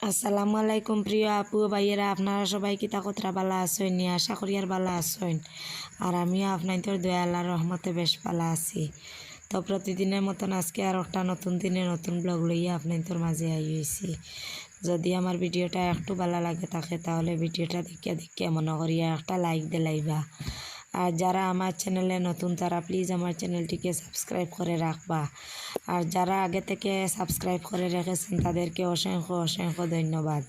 আসসালামু আলাইকুম প্রিয় আপু ভাইয়েরা, আপনারা সবাই কিতা কতরা বালা আছেন? নি, আশা করি আর বালা আছেন। আর আমিও আপনাদের দয়া আল্লাহর রহমতে বেশ বালা আছি। তো প্রতিদিনের মতন আজকে আর একটা নতুন দিনে নতুন ব্লগ লইয়া আপনাদের মাঝে আই হয়েছি যদি আমার ভিডিওটা একটু ভালো লাগে থাকে, তাহলে ভিডিওটা দেখিয়া দেখিয়া মনে করিয়া একটা লাইক দিলাইবা আর যারা আমার চ্যানেলে নতুন, তারা প্লিজ আমার চ্যানেলটিকে সাবস্ক্রাইব করে রাখবা। আর যারা আগে থেকে সাবস্ক্রাইব করে রেখেছেন, তাদেরকে অসংখ্য অসংখ্য ধন্যবাদ।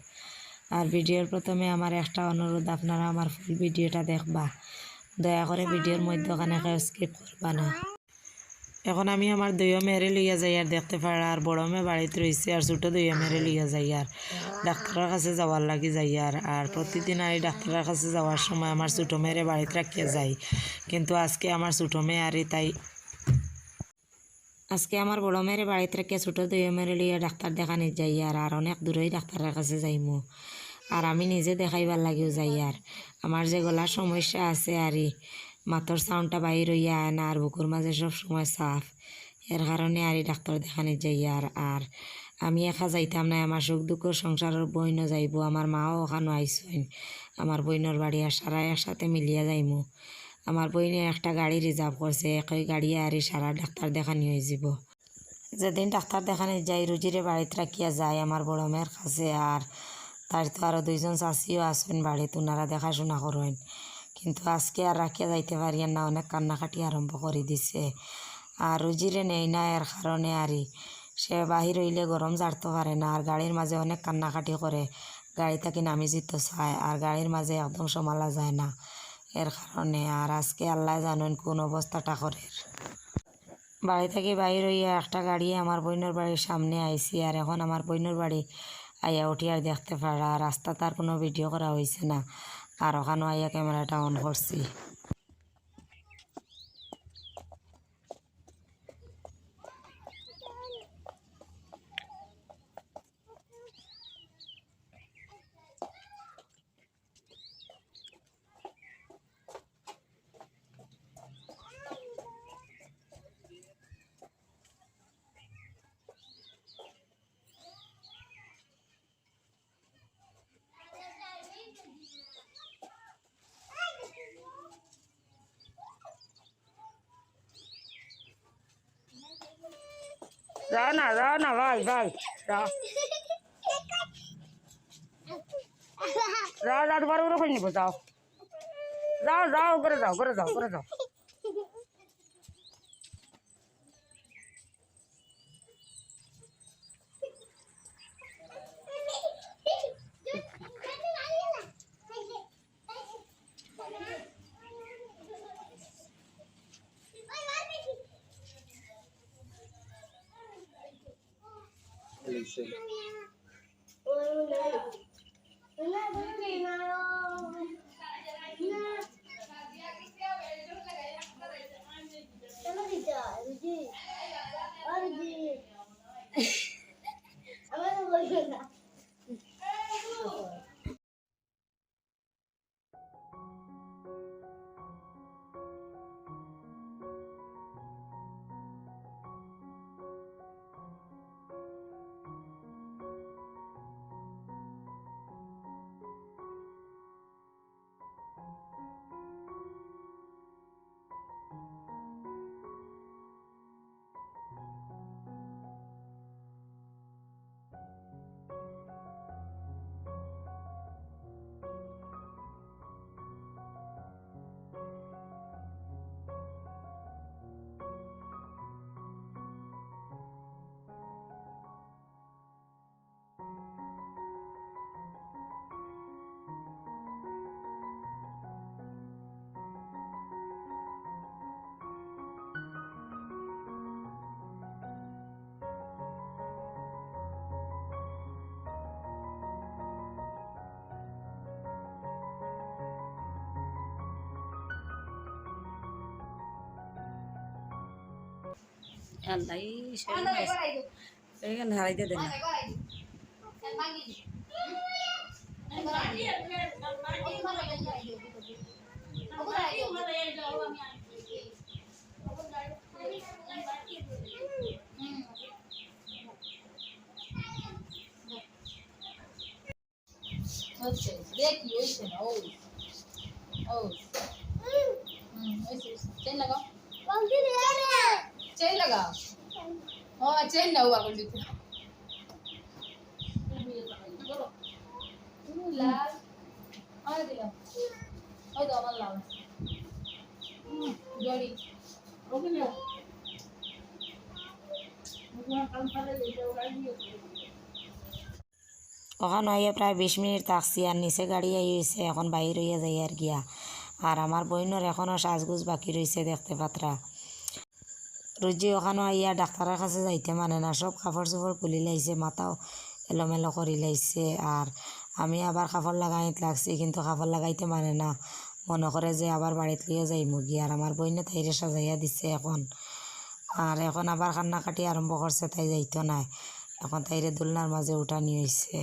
আর ভিডিওর প্রথমে আমার একটা অনুরোধ, আপনারা আমার ফুল ভিডিওটা দেখবা। দয়া করে ভিডিওর মধ্যখানে স্কিপ করবা না। এখন আমি আমার দুইও মেরে লইয়া যাই আর দেখতে পারা আর বড় মেয়ে বাড়িতে রয়েছে আর ছোটো দুইও মেরে লইয়া যাই আর। ডাক্তারের কাছে যাওয়ার লাগি যাই আর আর প্রতিদিন আর ডাক্তারের কাছে যাওয়ার সময় আমার ছোটো মেয়েরে বাড়িতে রাখিয়া যাই। কিন্তু আজকে আমার ছোটো মেয়ে আর তাই আজকে আমার বড় মেয়ের বাড়িতে রেখে ছোটো দুইও মেরে লইয়া ডাক্তার দেখানি যাই আর আর অনেক দূরেই ডাক্তারের কাছে যাইমু। আর আমি নিজে দেখাইবার লাগিও যাই আর। আমার যে গলার সমস্যা আছে আর মাথার সাউন্ডটা বাইর হইয়া আয় না, আর বুকুর মাঝে সব সময় সাফ। এর কারণে আর ডাক্তার দেখানি যাই, আর আর আমি একা যাইতাম না, আমার সুখ দুঃখের সংসারের বইনও যাইব, আমার মাও ওখানে আইসইন। আমার বইনের বাড়ি আর সারা একসাথে মিলিয়া যাইমু। আমার বইনে একটা গাড়ি রিজার্ভ করছে, একই গাড়ি আর সারা ডাক্তার দেখানি হয়ে যাব যেদিন ডাক্তার দেখানি যাই, রুজিরে বাড়িতে রাখিয়া যায় আমার বড় মেয়ের কাছে, আর তার তো আরও দুইজন চাষিও আসবেন বাড়িতে ওনারা দেখাশোনা করেন। কিন্তু আজকে আর রাখিয়া যাইতে পারি না, অনেক কান্নাকাটি আরম্ভ করে দিছে। আর রুজিরে নেই না, এর কারণে আরই। সে বাহির হইলে গরম জাড়তে পারে না, আর গাড়ির মাঝে অনেক কান্নাকাটি করে। গাড়ি থেকে নামি যেতে চায়, আর গাড়ির মাঝে একদম সমালা যায় না, এর কারণে। আর আজকে আল্লাহ জানেন কোন অবস্থাটা করে বাড়ি থেকে বাইর হইয়া একটা গাড়ি আমার বইনের বাড়ির সামনে আইছি, আর এখন আমার বইনের বাড়ি আইয়া উঠি আর দেখতে পারা রাস্তা তার কোনো ভিডিও করা হয়েছে না। আর ওখানে আইয়া ক্যামেরাটা অন করছি। যাও না যাও না ভাই। ভাই যাও যাও তোমার ওগুলো করে নিবো যাও। যাও যাও করে যাও করে যাও করে যাও। dice. আল্লাহ সেখানে হারাইতে দেন না হচ্ছে দেখি হইছে না ও ও হুম হইছে চেন লাগাও চেন লাগাও দিতে তো আমার জড়ি ওখানে আইয়া প্রায় বিশ মিনিট থাকছি আর নিচে গাড়ি আইছে এখন বাইর হইয়া যাই আর গিয়া। আর আমার বইনের এখনও সাজগুজ বাকি রয়েছে দেখতে পাত্রা। রুজি ওখানে আইয়া ডাক্তারের কাছে যাইতে মানে না সব কাপড় চোপড় খুলি লাইছে, মাথাও এলোমেলো করি লাইছে আর আমি আবার কাপড় লাগাইতে লাগছি, কিন্তু কাপড় লাগাইতে মানে না, মনে করে যে আবার বাড়িতে লিয়ে যাই মুগি আর আমার বইনে তাইরে সাজাইয়া দিছে এখন। আর এখন আবার কান্নাকাটি আরম্ভ করছে তাই যাইতো নাই। এখন তাইরে দোলনার মাঝে উঠানি হয়েছে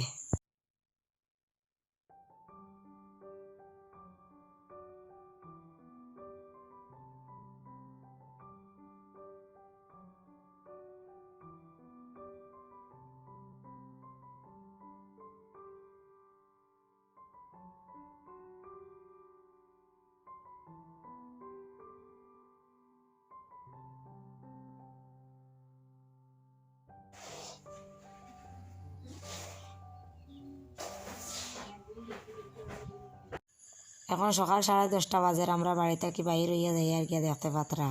এখন সকাল সাড়ে দশটা বাজার আমরা বাড়ি থাকি বাইর হইয়া যাই আর কি দেখতে পাত্রা।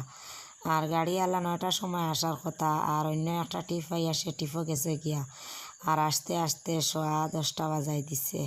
আর গাড়ি আলা নয়টার সময় আসার কথা, আর অন্য একটা টিপ আইয়া সে টিপও গেছে গিয়া। আর আস্তে আস্তে সোয়া দশটা বাজাই দিছে।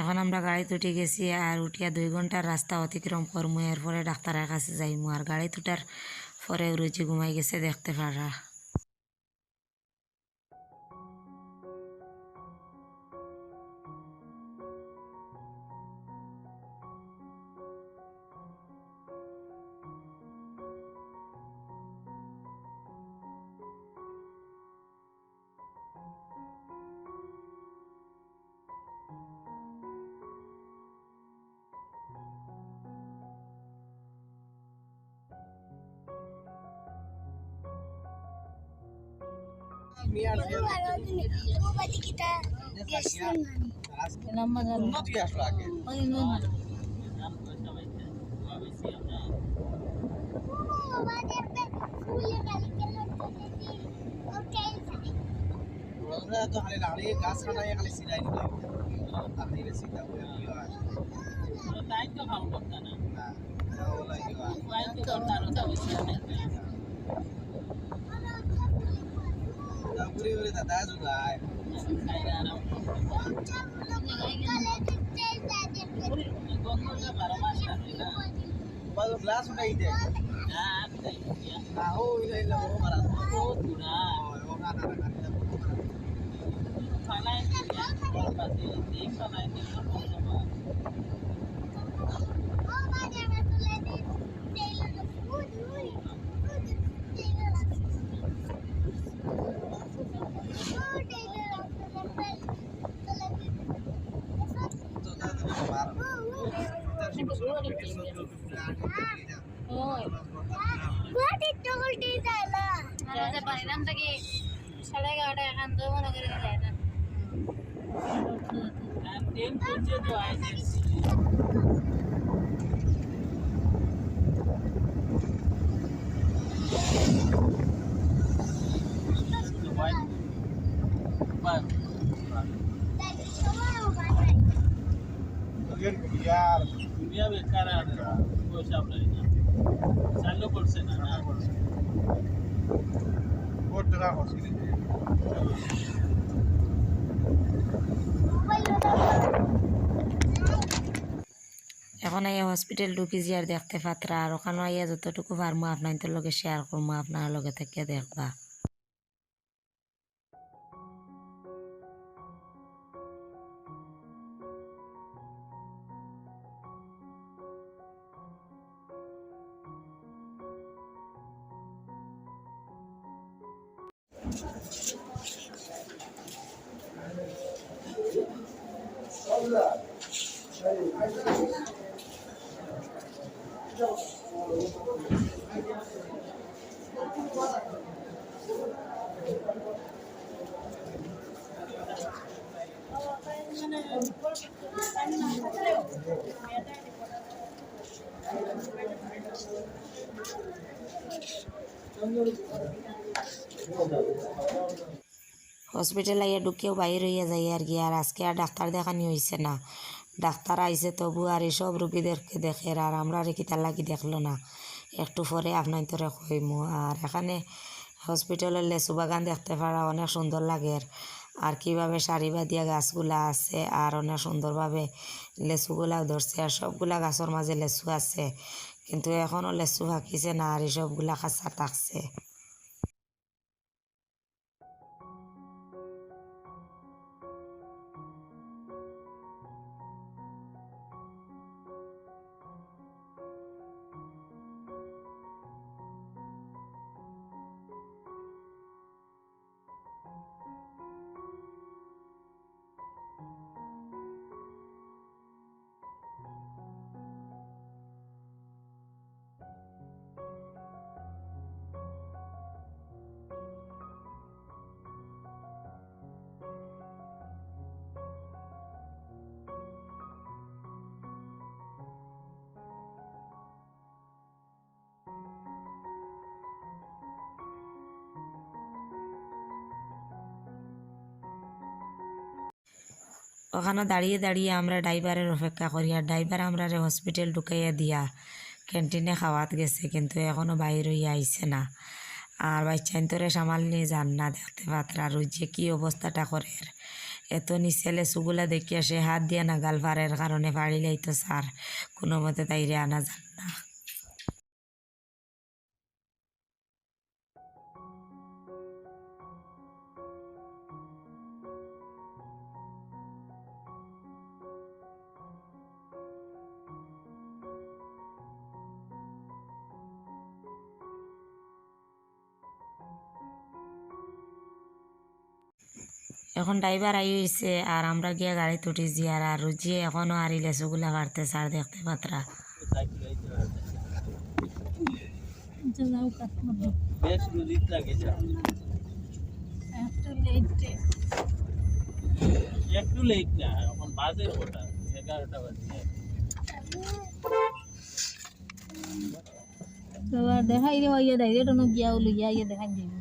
এখন আমরা গাড়িতে উঠে গেছি আর উঠিয়া দুই ঘণ্টার রাস্তা অতিক্রম করমু এরপরে ডাক্তারের কাছে যাইমু আর গাড়ি তুটার পরে রুচি ঘুমাই গেছে, দেখতে পারা। তো খালি লাড়ি গাছ কাটাই খালি সিলাই দিতে আপনি রে সিধা হয়ে গিয়ে আসে তাই তো খাম করতে না না ও লাগিও তাই তো করতে আরও তো বেশি আছে তারপরে ওরে দাদা জুগায় খাইলে আরাম গঙ্গা বারো মাস থাকে না বাদ গ্লাস উঠাই দে না আর তাই দিয়া না ও ইলা ইলা ও মারা ও তুরা ও না না না না ফালাই দিয়া পাতে দেখ দাদা মারা সাড়ে এগারোটা এখান তো মনে করে যায় না यार না। না কোট টাকা খসি এখন এই হসপিটাল ঢুকি আর দেখতে পাত্রা আর ওখানে আইয়া যতটুকু পারমু আপনার লগে শেয়ার করব আপনার লগে থেকে দেখবা। হসপিটাল আইয়া ঢুকেও বাইর হইয়া যাই আর কি, আর আজকে আর ডাক্তার দেখানি হয়েছে না। ডাক্তার আইছে তবু আর এইসব রুগীদেরকে দেখে আর আমরা আর কি তার লাগি দেখল না। একটু পরে আপনার তোরে কইমু। আর এখানে হসপিটালের লেচু বাগান দেখতে পারা অনেক সুন্দর লাগে। আর কীভাবে সারিবা দিয়া গাছগুলা আছে আর অনেক সুন্দরভাবে লেচুগুলাও ধরছে। আর সবগুলা গাছের মাঝে লেচু আছে, কিন্তু এখনও লেচু ফাঁকিছে না আর এই সবগুলা খাঁচা থাকছে। ওখানে দাঁড়িয়ে দাঁড়িয়ে আমরা ড্রাইভারের অপেক্ষা করি আর ড্রাইভার আমরা হসপিটাল ঢুকাইয়া দিয়া ক্যান্টিনে খাওয়াত গেছে, কিন্তু এখনও বাইর হইয়া আইছে না। আর বাচ্চাইন তোরে সামাল নিয়ে যান না দেখতে পাত্রা। ওই যে কী অবস্থাটা করে এত নিচেলে লেচুগুলা দেখিয়া সে হাত দিয়া না গাল পারের কারণে পারিলেই তো স্যার। কোনো মতে তাইরে আনা যান না। এখন ড্রাইভার আই হয়েছে আর আমরা গিয়ে গাড়ি তুটিছি আর আর রুজিয়ে এখনও আর এই লেচুগুলা পারতে স্যার দেখতে পাত্রা। একটু দেখাই রে গিয়া ইয়ে দেখাই যাবে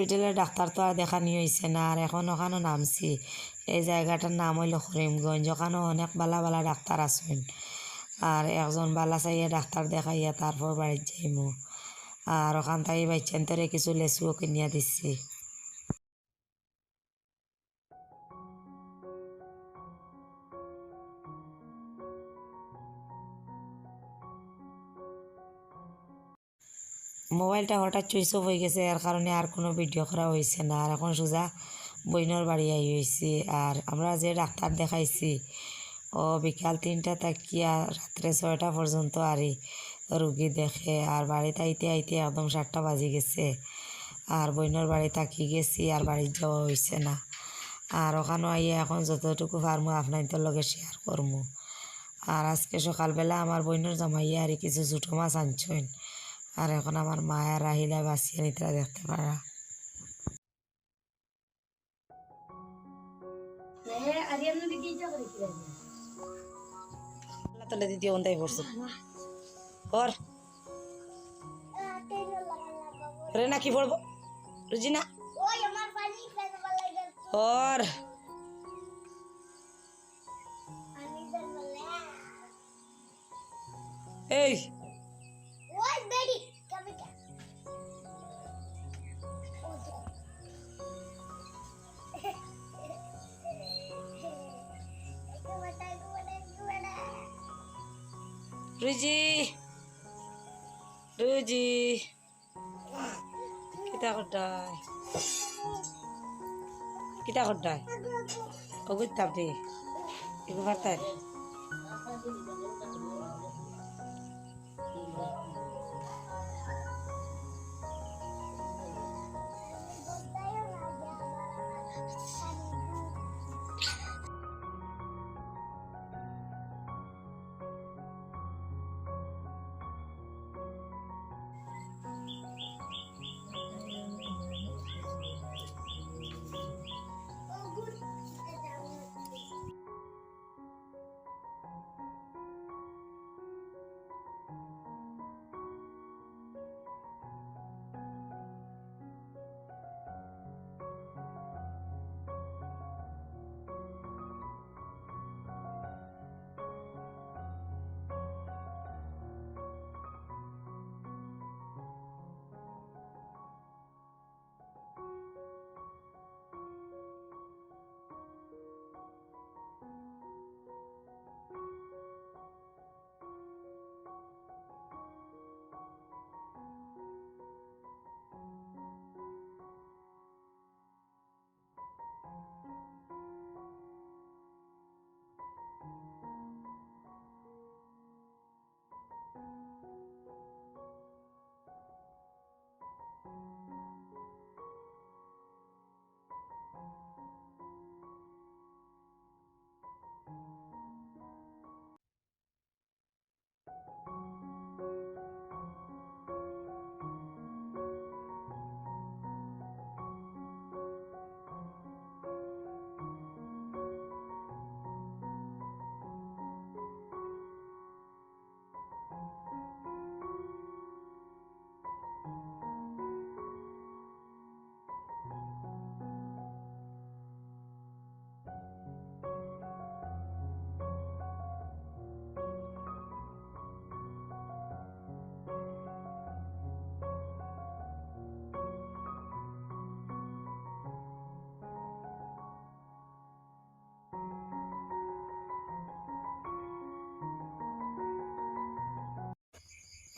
হসপিটালে ডাক্তার তো আর দেখানি হয়েছে না আর এখন ওখানে নামছি। এই জায়গাটার নাম হইল করিমগঞ্জ ওখানে অনেক বালা বালা ডাক্তার আছেন। আর একজন বালা চাইয়া ডাক্তার দেখাইয়া তারপর বাড়ির যাইমু। আর ওখান থেকে বাচ্চান তোরে কিছু লেসুও কিনিয়া দিচ্ছি মোবাইলটা হঠাৎ চুইস অফ হয়ে গেছে, এর কারণে আর কোনো ভিডিও করা হয়েছে না। আর এখন সোজা বইনের বাড়ি আই হয়েছি আর আমরা যে ডাক্তার দেখাইছি, ও বিকাল তিনটা তাকিয়া রাত্রে ছয়টা পর্যন্ত আরই রুগী দেখে। আর বাড়িতে আইতে আইতে একদম সাতটা বাজে গেছে। আর বইনের বাড়ি তাকি গেছি, আর বাড়ির যাওয়া হয়েছে না। আর ওখানে আইয়া এখন যতটুকু পারমু আপনাদের লগে শেয়ার করমু। আর আজকে সকালবেলা আমার বইনের জামাইয়া আর কিছু ছোটো মাছ আনছেন। আর এখন আমার মায়ের রাহিলা বাঁচিয়ে নিতে দেখতে পারা। তলে দিদি ওন্দাই পড়ছে কর রে না কি পড়ব? রুজিনা ওর এই। রুজি। রুজি। কিতা করতাই? কিতা করতাই? অগুত তাপরে এগো পারতাই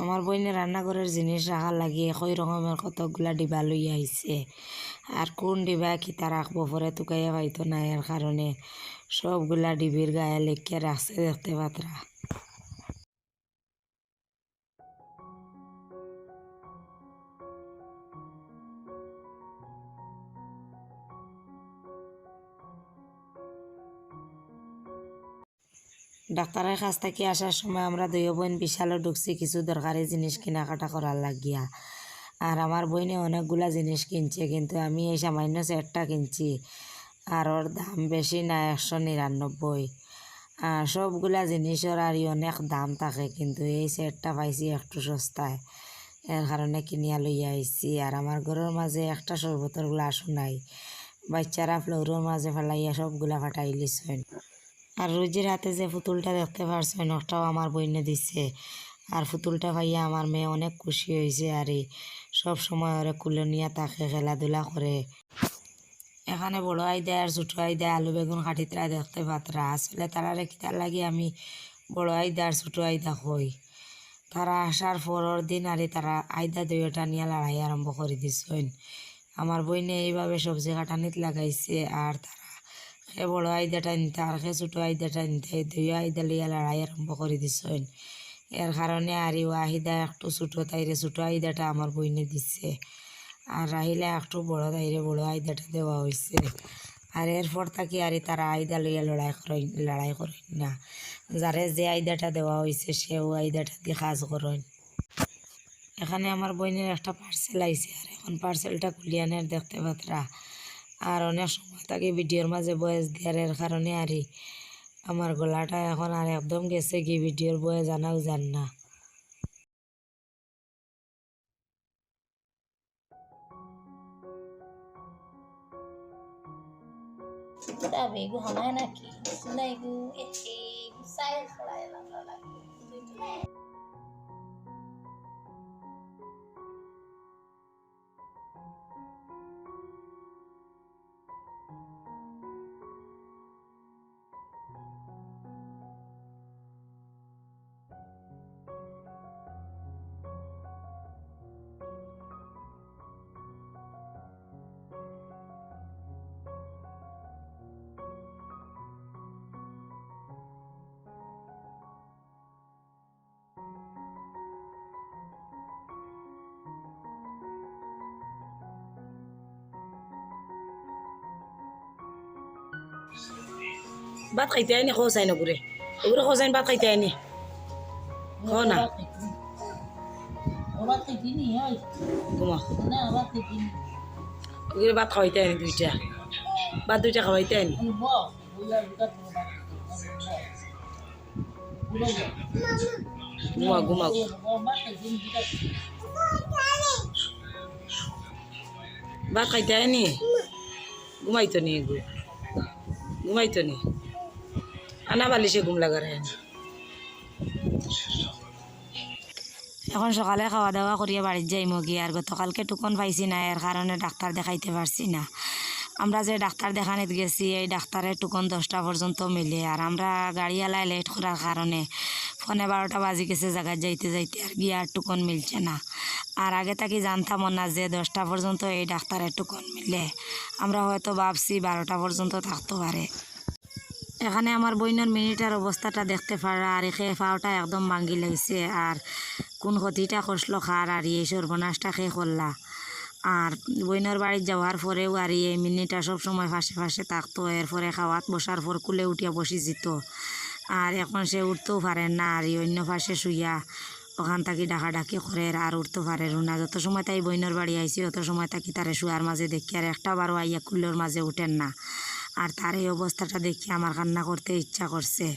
আমার বইনে রান্নাঘরের জিনিস রাখার লাগিয়ে কই রকমের কতকগুলা ডিবা লই আইছে। আর কোন ডিবা কিতা রাখব পরে তুকাইয়া পাইতো না, এর কারণে সবগুলা ডিবির গায়ে লেখকে রাখছে দেখতে পাত্রা। ডাক্তারের কাছ থেকে আসার সময় আমরা দুই বোন বিশালও ঢুকছি, কিছু দরকারি জিনিস কেনাকাটা করার লাগিয়া। আর আমার বইনে অনেকগুলা জিনিস কিনছে, কিন্তু আমি এই সামান্য সেটটা কিনছি। আর ওর দাম বেশি না, একশো নিরানব্বই। আর সবগুলা জিনিসের আর অনেক দাম থাকে, কিন্তু এই সেটটা পাইছি একটু সস্তায়। এর কারণে কিনিয়া লইয়া আইছি। আর আমার ঘরের মাঝে একটা শরবতের গ্লাসও নাই। বাচ্চারা ফ্লোরের মাঝে ফেলাইয়া সবগুলা ফাটাই লিছেন। আর রোজির হাতে যে পুতুলটা দেখতে পারছেন ওটাও আমার বইনে দিছে। আর পুতুলটা পাইয়া আমার মেয়ে অনেক খুশি হয়েছে আর সব সময় ওরে কুলে নিয়ে তাকে খেলাধুলা করে। এখানে বড় আইদা আর ছোটো আইদা আলু বেগুন কাটিতরা দেখতে পাতরা। আসলে তারা তার লাগে আমি বড় আইদা আর ছোটো আইদা কই? তারা আসার পরের দিন আরে তারা আইদা দুইটা নিয়ে লড়াই আরম্ভ করে দিছেন। আমার বইনে এইভাবে সবজি কাটানিত লাগাইছে আর সে বড় আইদাটা নিতে, আর সে ছোটো আইদাটা নিতে দুই আইদা লইয়া লড়াই আরম্ভ করে দিছেন। এর কারণে আর ই আহিদা একটু ছোটো তাইরে, ছোটো আইদাটা আমার বইনে দিচ্ছে আর রাহিলা একটু বড় তাইরে, বড় আইদাটা দেওয়া হয়েছে আর এরপর থাকি আর তারা আইদা লইয়া লড়াই করেন লড়াই করেন না। যারে যে আইদাটা দেওয়া হয়েছে সেও আইদাটা দিয়ে কাজ করেন। এখানে আমার বইনের একটা পার্সেল আইছে, আর এখন পার্সেলটা খুলিয়ানের দেখতে পাত্রা। আর অনেক সময় তাকে ভিডিওর মাঝে বয়স দেওয়ার কারণে আরই। আমার গলাটা এখন আর একদম গেছে কি ভিডিওর বয়ে জানাও জান না। hamay na ki. Sunay gu, eh, ভাত খাইতে আইনি খোসাই নগুরে ওগুলো খোসাইন ভাত খাইতে আইনি খো না. ওগুলো ভাত খাওয়াইতে আইনি দুইটা ভাত দুইটা খাওয়াইতে ba? ঘুমা ঘুমা. ভাত খাইতে আইনি ঘুমাইতো নি ঘুমাইতো নি আনা বালিশে ঘুম লাগার এখন সকালে খাওয়া দাওয়া করিয়া বাড়ির যাই মগি আর গতকালকে টুকন পাইছি না, এর কারণে ডাক্তার দেখাইতে পারছি না। আমরা যে ডাক্তার দেখানিত গেছি, এই ডাক্তারের টুকন দশটা পর্যন্ত মিলে, আর আমরা গাড়িওয়ালায় লেট করার কারণে ফোনে বারোটা বাজি গেছে জায়গায় যাইতে যাইতে আর গিয়ে আর টুকন মিলছে না। আর আগে থাকি জানতাম না যে দশটা পর্যন্ত এই ডাক্তারের টুকন মিলে। আমরা হয়তো ভাবছি বারোটা পর্যন্ত থাকতে পারে। এখানে আমার বইনের মিনিটার অবস্থাটা দেখতে পারা, আর এখে পাওটা একদম ভাঙ্গি লাগছে, আর কোন ক্ষতিটা করছিল খার, আর এই সর্বনাশটা খেয়ে করলা? আর বইনের বাড়ি যাওয়ার পরেও আর এই মিনিটা সব সময় ফাঁসে ফাঁসে থাকতো, এরপরে খাওয়াত বসার পর কুলে উঠিয়া বসি যেত আর এখন সে উঠতেও পারে না, আর অন্য পাশে শুইয়া ওখান থাকি ডাকা ডাকি করে, আর উঠতে পারে না। যত সময় তাই বইনের বাড়ি আইসি অত সময় থাকি তারে শুয়ার মাঝে দেখি আর একটা বারো আইয়া কুলের মাঝে উঠেন না। আর তার এই অবস্থাটা দেখি আমার কান্না করতে ইচ্ছা করছে।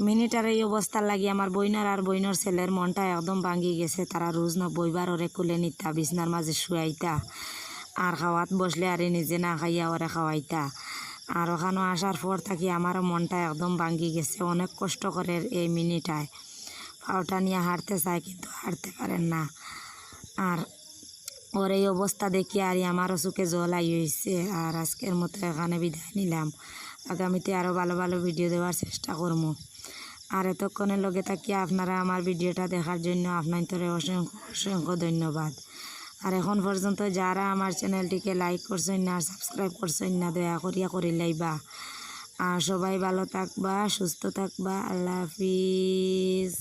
মিনিটার এই অবস্থার লাগি আমার বইনার আর বইনার ছেলের মনটা একদম ভাঙ্গি গেছে। তারা রোজ ন বইবার ওরে কুলে নিতা, বিছনার মাঝে শুয়াইতা। আর খাওয়াত বসলে আরে নিজে না খাইয়া ওরে খাওয়াইতা। আর ওখানে আসার পর থাকি আমারও মনটা একদম ভাঙ্গি গেছে, অনেক কষ্ট করে এই মিনিটায়। পাওটা নিয়ে হাঁটতে চায় কিন্তু হাঁটতে পারেন না। আর ওর এই অবস্থা দেখি আর আমারও চোখে জল আই হয়েছে আর আজকের মতো এখানে বিদায় নিলাম। আগামীতে আরও ভালো ভালো ভিডিও দেওয়ার চেষ্টা করব আর এতক্ষণের লগে থাকি আপনারা আমার ভিডিওটা দেখার জন্য আপনার অসংখ্য অসংখ্য ধন্যবাদ। আর এখন পর্যন্ত যারা আমার চ্যানেলটিকে লাইক করছেন না, সাবস্ক্রাইব করছেন না, দয়া করিয়া করি লাইবা। আর সবাই ভালো থাকবা, সুস্থ থাকবা, আল্লাহ হাফিজ।